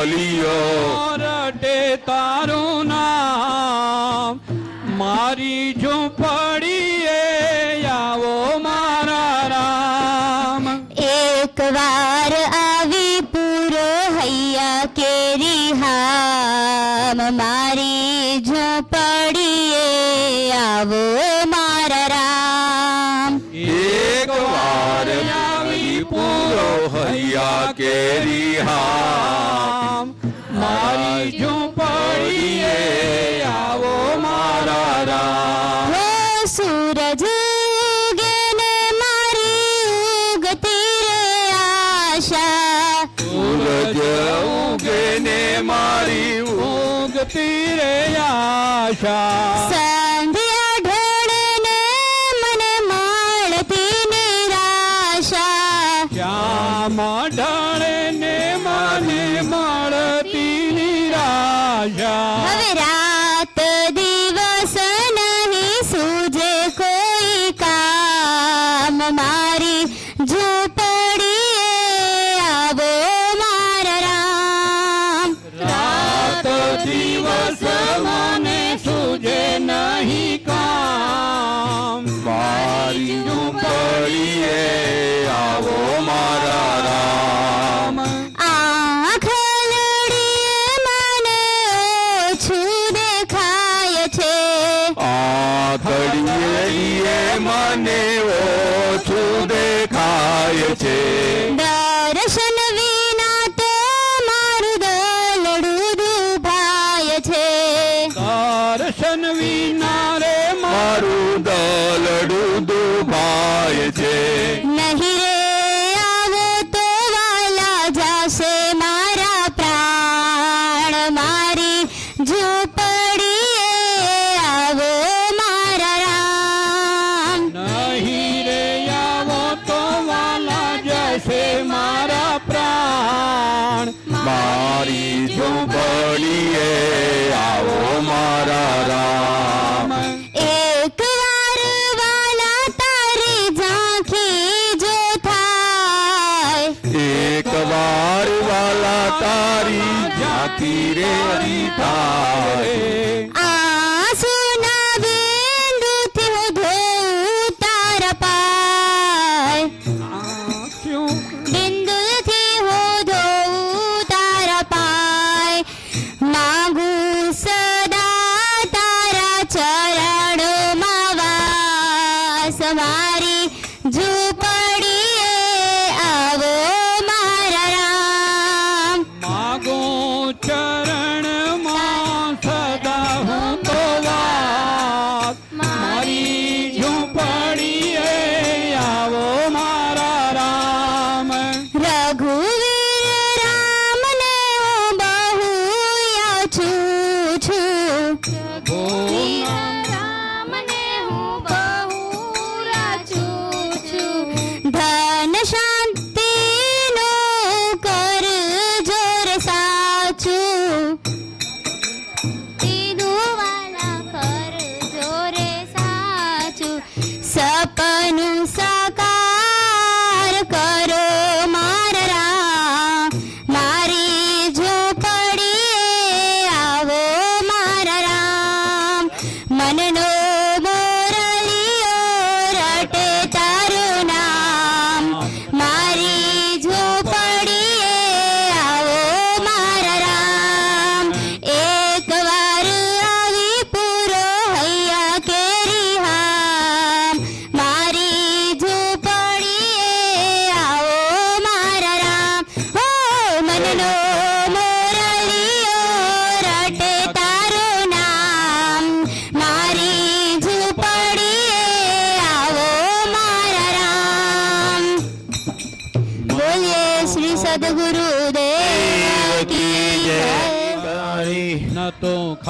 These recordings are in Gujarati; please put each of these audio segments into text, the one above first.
બોલિયો. રટે તારું નામ મારી ઝૂંપડી હતી રે આશા સાંધિયા ઢોળને મને માળતી નિરાશા શ્યામા ઢાળને મને માળતી નિરાશા હવે રાત દિવસ નહીં સૂજે કોઈ કામ મારી ઝૂપ તીરે હરિતારે બિંદુ થી ધૂ તાર પાય બિંદુ થી હું તાર પાય માંગુ સદા તારા ચરણ વાસ મારી જુ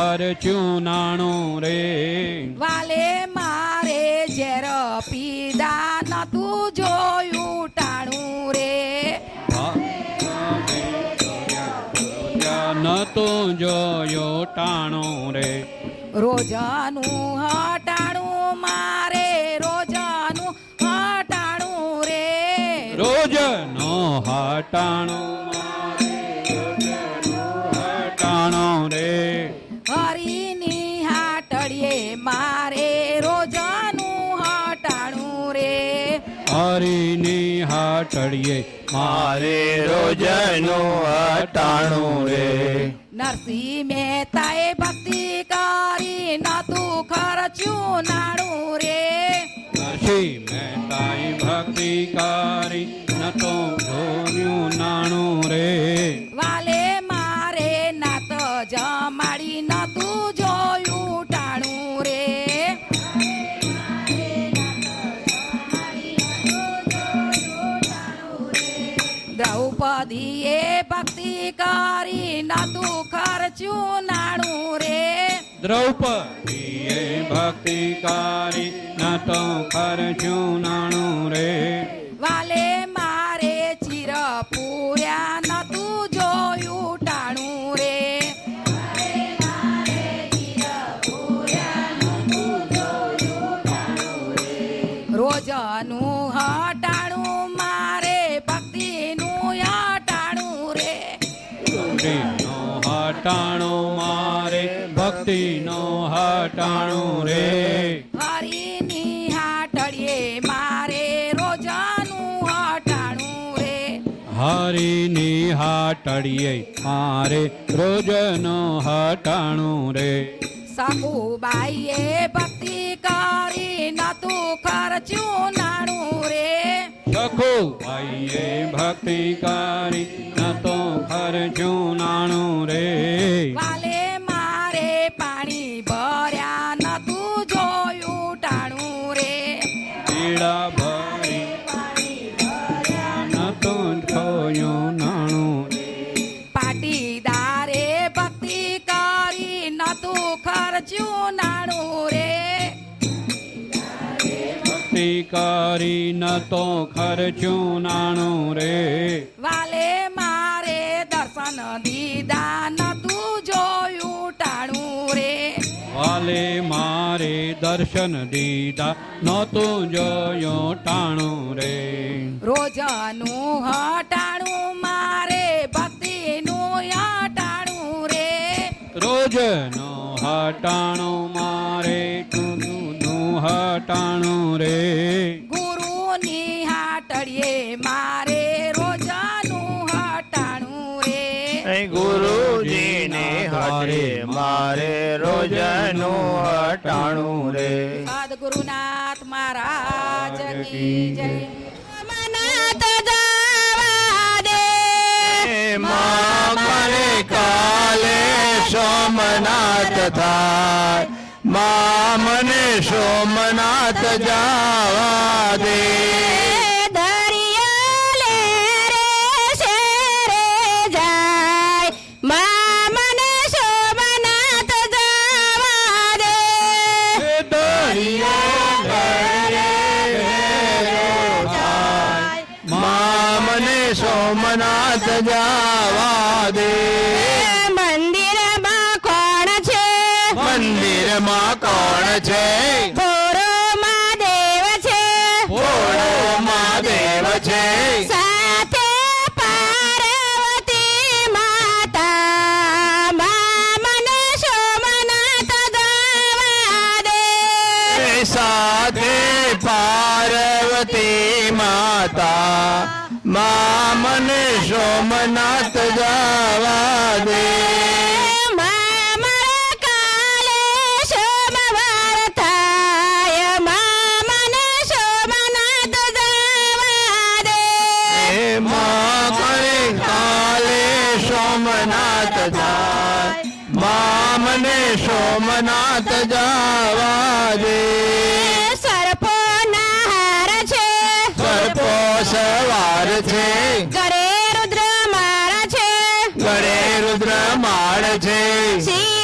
ખર્ચ્યું રે વાલે મારે ઝેર પીધા નતું જોયું ટાણું રે નતું જોયું ટાણું રે રોજાનું હટાણું મારે રોજાનું હટાણું રે રોજનું હટાણું તારીની હાટડીએ. મારે રોજનું હટાણું રે. નરસિંહ મહેતાએ ભક્તિ કારી, ના તું ખર્ચ્યું નાણું રે. નતું ખર્ચ્યું નાણું રે. દ્રૌપદીએ ભક્તિ કરી ન તો ખર્ચ્યું નાણું રે. વાલે મારે ચીર પૂર્યા હટાણું રે. હરીની હાટડીએ મારે રોજાનું હટાણું રે. હરીની હાટડીએ મારે રોજનો હટાણું રે. સાકુબાઈએ ભક્તિ કરી નતું ખર્ચ્યું નાણું રે. સખો ભાઈએ ભક્તિ કરી નતું તો ખર્ચ્યું નાણું રે. ખર્ચ્યું નાણું રે. ભક્તિ કરી ન તો ખર્ચ્યું નાણું રે. વાલે મારે દર્શન દીધા તું જોયું ટાણું રે. વાલે મારે દર્શન દીધા નહોતું જોયું ટાણું રે. રોજનું હટાણું મારે ભક્તિનું હટાણું રે. રોજનો હટાણો મારે નું હટાણું રે. ગુરુની હાટડીએ મારે રોજાનું હટાણું રે. ગુરુજીને હારે મારે રોજનું હટાણું રે. સદગુરુનાથ મહારાજ કી જય. સોમનાથ થાય. મા મને સોમનાથ જવા. સોમનાથ જવા દે સર્પો હાર છે. સર્પો સવાર છે. ગળે રુદ્ર માળ છે. ગળે રુદ્ર માળ છે.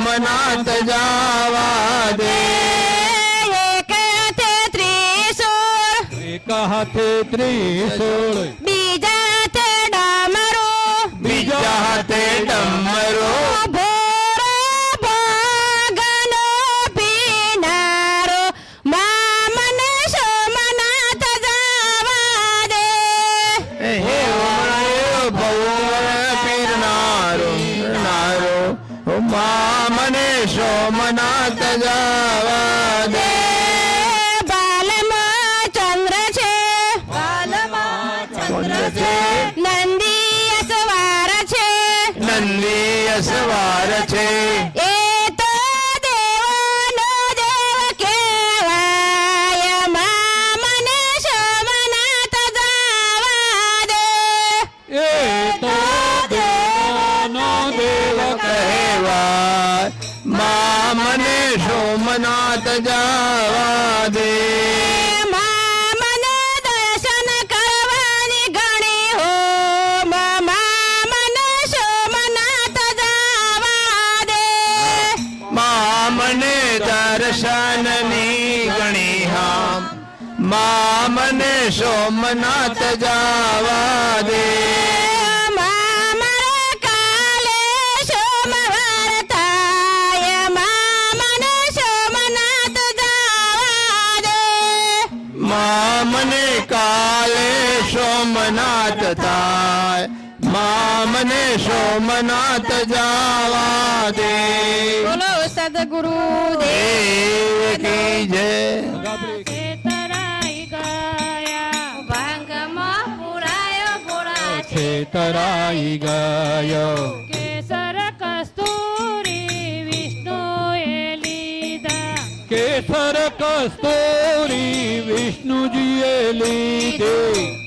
સોમનાથ જાવા દે. એક હાથે ત્રિશૂળ. એક હાથે ત્રિશૂળ. સોમનાથ જવા દે મા મને દર્શન કરવાની ઘણી હો મા મને સોમનાથ જવા થાય. મા મને સોમનાથ જાવા દે. બોલો સદગુરુ દેવ કી જય તરાઈ ગયા. ભાંગમાં પુરાયો પુરા છેતરાઈ ગયો. કેસર કસ્તુરી વિષ્ણુએ લીધા. કેસર કસ્તૂરી વિષ્ણુજીએ લીધી.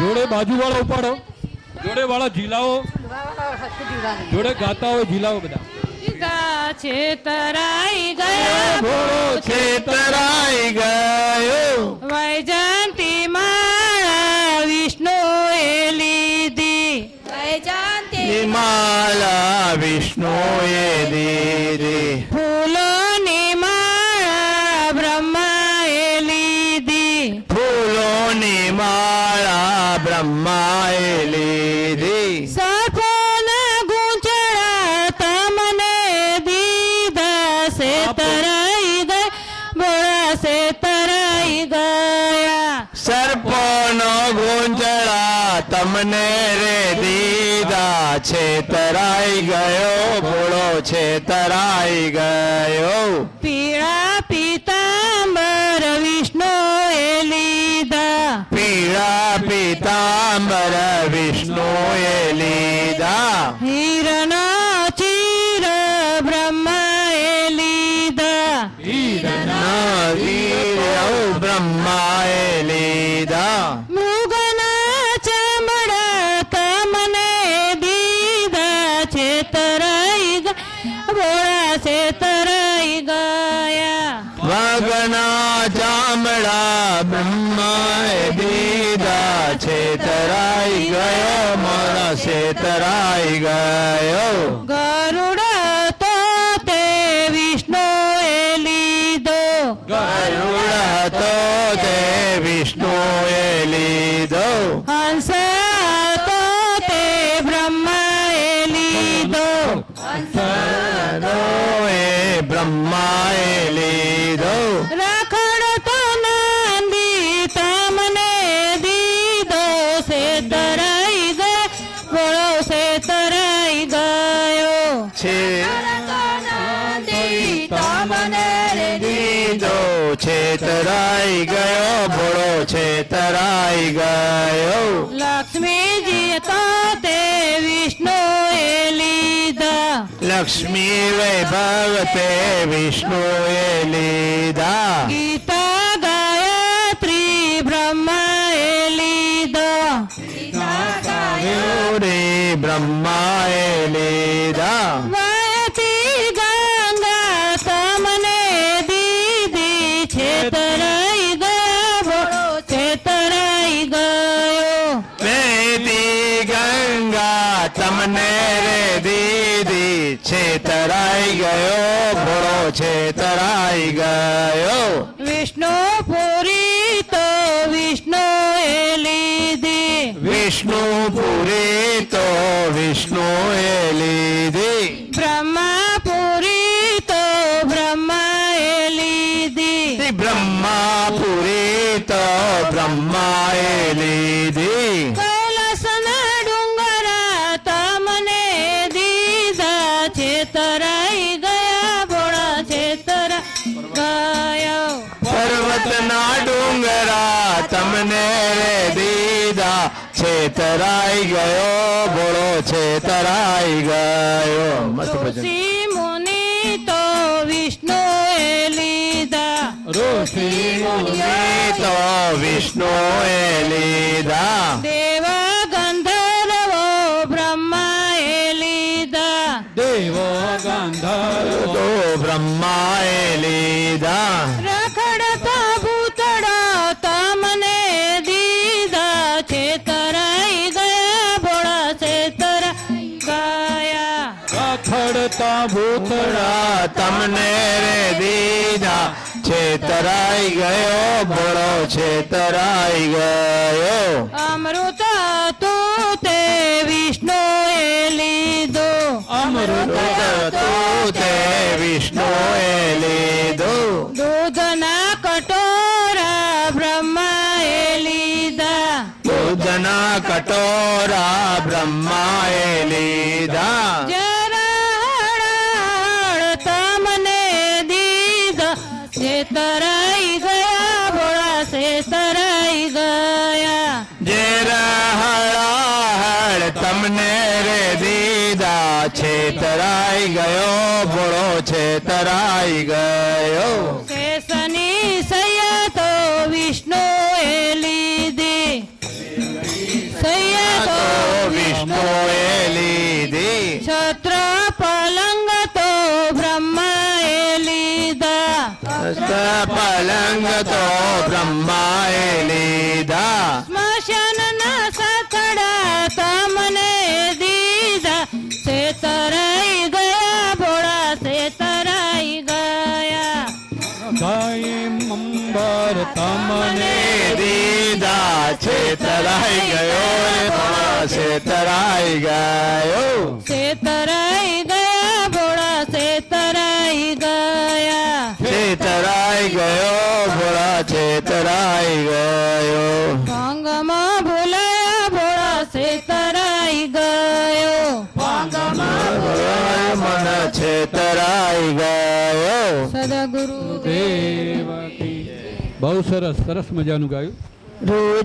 જોડે બાજુ વાળા ઉપાડો. જોડે વાળા જિલ્લાઓ જોડે ગાતા હોય જિલ્લાઓ બધા છે તરાઈ ગયા. છે તરાઈ ગયો. તમને રે દીદા છે તરાઈ ગયો ભોળો છે તરાઈ ગયો. પીળા પીતાંબર વિષ્ણુએ લીધા. પીળા પીતાંબર વિષ્ણુએ લીધા. હિરનો ચીર બ્રહ્માએ લીધા. હીરના બ્રહ્મા એ લીધા. ભોળા છે તરાઈ ગયા. વાગના ચામડા બ્રહ્માએ દીધા છે તરાઈ ગયો મારા છે તરાઈ ગયો. ગરુડ છે તરાઈ ગયો બોલો છે તરાઈ ગયો. છે. નંદી તમને છે તરાઈ ગયો ભોળો છે તરાઈ ગયો. લીધા લક્ષ્મી વૈભવ તે વિષ્ણુએ લીધા ગીતા ગાયત્રી બ્રહ્માએ લીધા બ્રહ્માએ લીધા ગયો ભોળો છેતરાઈ ગયો. વિષ્ણુ પુરી તો વિષ્ણુ એ લીધી. વિષ્ણુ પુરી તો એ લીધી. બ્રહ્મા પુરી તો બ્રહ્મા એ લીધી. બ્રહ્મા પુરી તો એ લીધી. છેતરાઈ ગયો ભોળો છેતરાઈ ગયો મસ્ત ભજન ઋષિ મુનિ તો વિષ્ણુ એ લીધા ઋષિ મુનિ તો વિષ્ણુએ લીધા દેવ ગંધર્વો બ્રહ્મા એ લીધા દેવ ગાંધર્વ તો બ્રહ્માએ લીધા ભૂતળા તમને રે દીધા. છેતરાઈ ગયો ભળો છેતરાઈ ગયો. અમૃત તું તે વિષ્ણુ એ લીધો. અમૃત તું તે વિષ્ણુએ લીધું. દૂધના કટોરા બ્રહ્મા એ લીધા. દૂધના કટોરા બ્રહ્માએ લીધા. છેતરાઈ ગયો ભોળો છેતરાઈ ગયો. કેસની સૈયા તો વિષ્ણુ એ લીધી. સૈયા તો તો વિષ્ણુએ લીધી. છત્ર પલંગ તો બ્રહ્મા એ લીધા પલંગ તો બ્રહ્માએ લીધા. સ્મશાનના સકડા તમને ગાય અંબર તમને મને છે તરાઈ ગયો છે તરાઈ ગયો છે તરાઈ ગયા ભોળા છેતરાઈ ગયા છેતરાઈ ગયો ભોળા છેતરાઈ ગયો ભાંગમાં ભૂલાયા ભોળા છેતરાઈ ગયો ભોળા મન છેતરાઈ ગયો બહુ સરસ સરસ મજાનું ગાયું. રોજ